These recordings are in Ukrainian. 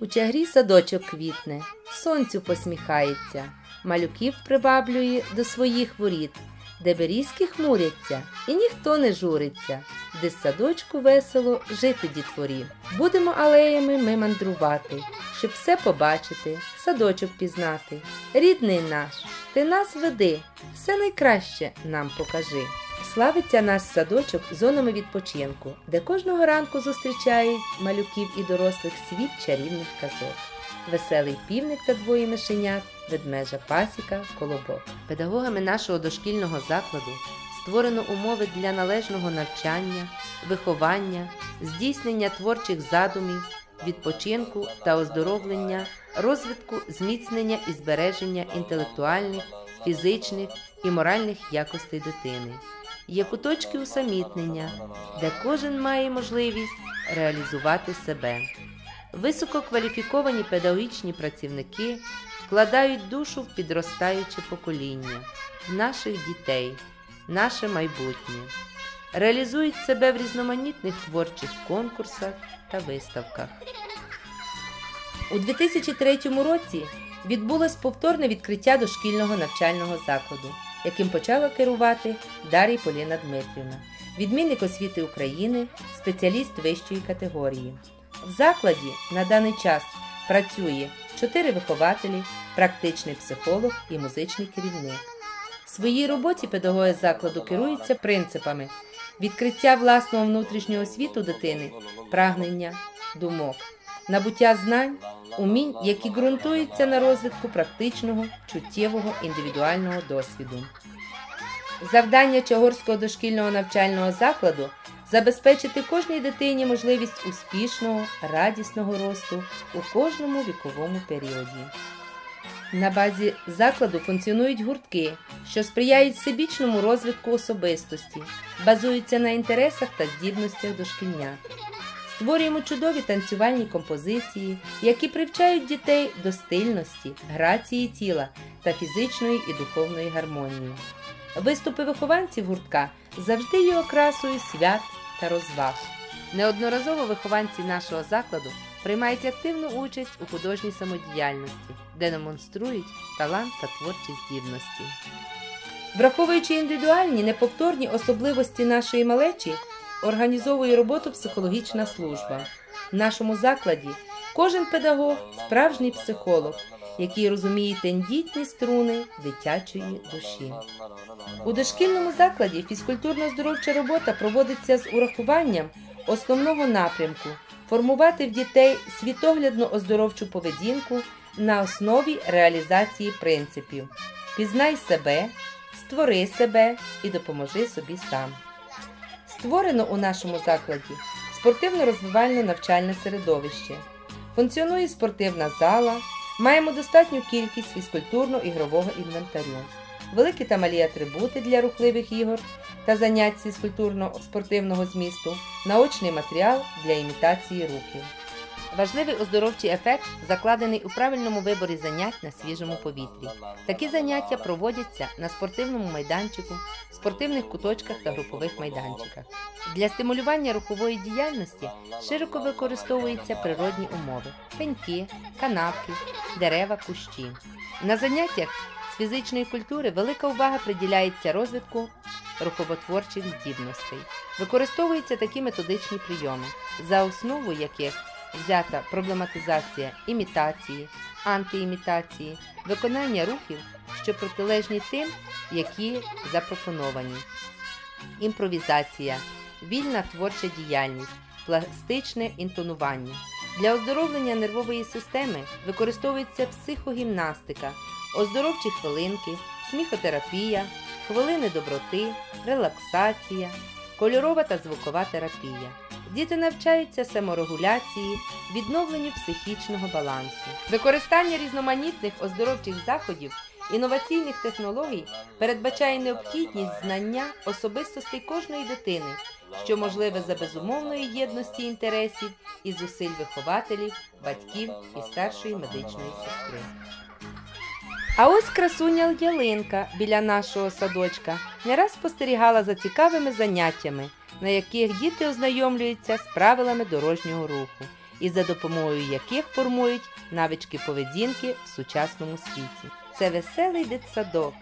У чагрі садочок квітне, сонцю посміхається, малюків приваблює до своїх воріт, де берізки хмуряться і ніхто не журиться, де з садочку весело жити дітворі. Будемо алеями ми мандрувати, щоб все побачити, садочок пізнати. Рідний наш, ти нас веди, все найкраще нам покажи. Славиться наш садочок зонами відпочинку, де кожного ранку зустрічають малюків і дорослих світ чарівних казок. Веселий півник та двоє мишенят, ведмежа пасіка, колобок. Педагогами нашого дошкільного закладу створено умови для належного навчання, виховання, здійснення творчих задумів, відпочинку та оздоровлення, розвитку, зміцнення і збереження інтелектуальних, фізичних і моральних якостей дитини. Є куточки усамітнення, де кожен має можливість реалізувати себе. Висококваліфіковані педагогічні працівники вкладають душу в підростаюче покоління, в наших дітей, наше майбутнє, реалізують себе в різноманітних творчих конкурсах та виставках. У 2003 році відбулось повторне відкриття дошкільного навчального закладу, яким почала керувати Дар'я Поліна Дмитрівна, відмінник освіти України, спеціаліст вищої категорії. В закладі на даний час працює 4 вихователі, практичний психолог і музичний керівник. В своїй роботі педагоги закладу керуються принципами відкриття власного внутрішнього світу дитини, прагнення, думок, набуття знань, умінь, які ґрунтуються на розвитку практичного, чуттєвого індивідуального досвіду. Завдання Чогорського дошкільного навчального закладу забезпечити кожній дитині можливість успішного, радісного росту у кожному віковому періоді. На базі закладу функціонують гуртки, що сприяють всебічному розвитку особистості, базуються на інтересах та здібностях дошкільнят. Створюємо чудові танцювальні композиції, які привчають дітей до стильності, грації тіла та фізичної і духовної гармонії. Виступи вихованців гуртка завжди є окрасою свят та розваг. Неодноразово вихованці нашого закладу приймають активну участь у художній самодіяльності, де демонструють талант та творчі здібності. Враховуючи індивідуальні неповторні особливості нашої малечі, організовує роботу психологічна служба. В нашому закладі кожен педагог справжній психолог, який розуміє тендітні струни дитячої душі. У дошкільному закладі фізкультурно-здоровча робота проводиться з урахуванням основного напрямку формувати в дітей світоглядно оздоровчу поведінку на основі реалізації принципів Пізнай себе, створи себе і допоможи собі сам. Створено у нашому закладі спортивно-розвивальне навчальне середовище. Функціонує спортивна зала, маємо достатню кількість фізкультурно-ігрового інвентарю, великі та малі атрибути для рухливих ігор та занять фізкультурно-спортивного змісту, наочний матеріал для імітації рухів. Важливий оздоровчий ефект закладений у правильному виборі занять на свіжому повітрі. Такі заняття проводяться на спортивному майданчику, спортивних куточках та групових майданчиках. Для стимулювання рухової діяльності широко використовуються природні умови: пеньки, канавки, дерева, кущі. На заняттях з фізичної культури велика увага приділяється розвитку рухоботворчих здібностей. Використовуються такі методичні прийоми, за основу яких взята проблематизація імітації, антиімітації, виконання рухів, що протилежні тим, які запропоновані, імпровізація, вільна творча діяльність, пластичне інтонування. Для оздоровлення нервової системи використовується психогімнастика, оздоровчі хвилинки, сміхотерапія, хвилини доброти, релаксація, кольорова та звукова терапія. Діти навчаються саморегуляції, відновленню психічного балансу. Використання різноманітних оздоровчих заходів, інноваційних технологій передбачає необхідність знання особистостей кожної дитини, що можливе за безумовної єдності інтересів і зусиль вихователів, батьків і старшої медичної сестри. А ось красуня ялинка біля нашого садочка не раз спостерігала за цікавими заняттями, на яких діти ознайомлюються з правилами дорожнього руху і за допомогою яких формують навички поведінки в сучасному світі. Це веселий дитсадок,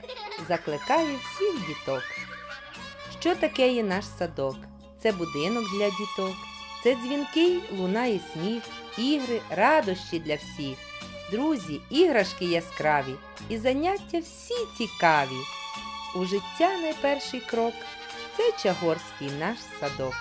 закликає всіх діток. Що таке є наш садок? Це будинок для діток, це дзвінкий лунає сміх, ігри, радощі для всіх. Друзі, іграшки яскраві і заняття всі цікаві. У життя найперший крок це Чагорський наш садок.